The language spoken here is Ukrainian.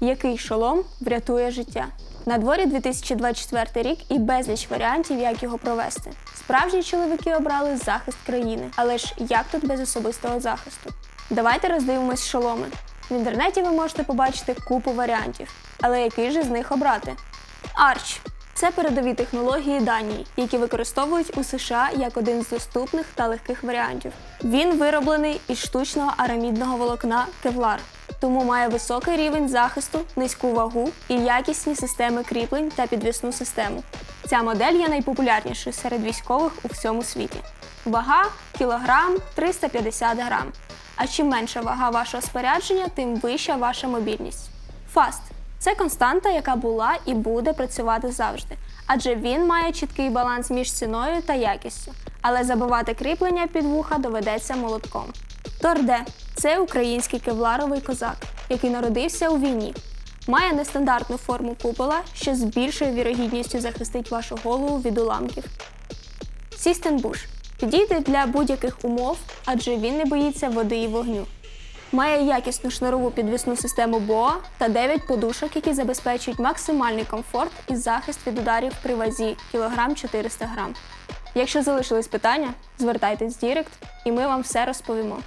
Який шолом врятує життя? На дворі 2024 рік і безліч варіантів, як його провести. Справжні чоловіки обрали захист країни, але ж як тут без особистого захисту? Давайте роздивимось шоломи. В інтернеті ви можете побачити купу варіантів, але який же з них обрати? Арч це передові технології Данії, які використовують у США як один з доступних та легких варіантів. Він вироблений із штучного арамідного волокна Kevlar, тому має високий рівень захисту, низьку вагу і якісні системи кріплень та підвісну систему. Ця модель є найпопулярнішою серед військових у всьому світі. Вага кілограм 350 грам. А чим менша вага вашого спорядження, тим вища ваша мобільність. Фаст це константа, яка була і буде працювати завжди, адже він має чіткий баланс між ціною та якістю. Але забивати кріплення під вуха доведеться молотком. Торде це український кевларовий козак, який народився у війні. Має нестандартну форму купола, що з більшою вірогідністю захистить вашу голову від уламків. Сістенбуш підійде для будь-яких умов, адже він не боїться води і вогню. Має якісну шнурову підвісну систему БОА та 9 подушок, які забезпечують максимальний комфорт і захист від ударів при вазі кілограм 400 грам. Якщо залишились питання, звертайтесь в Дірект, і ми вам все розповімо.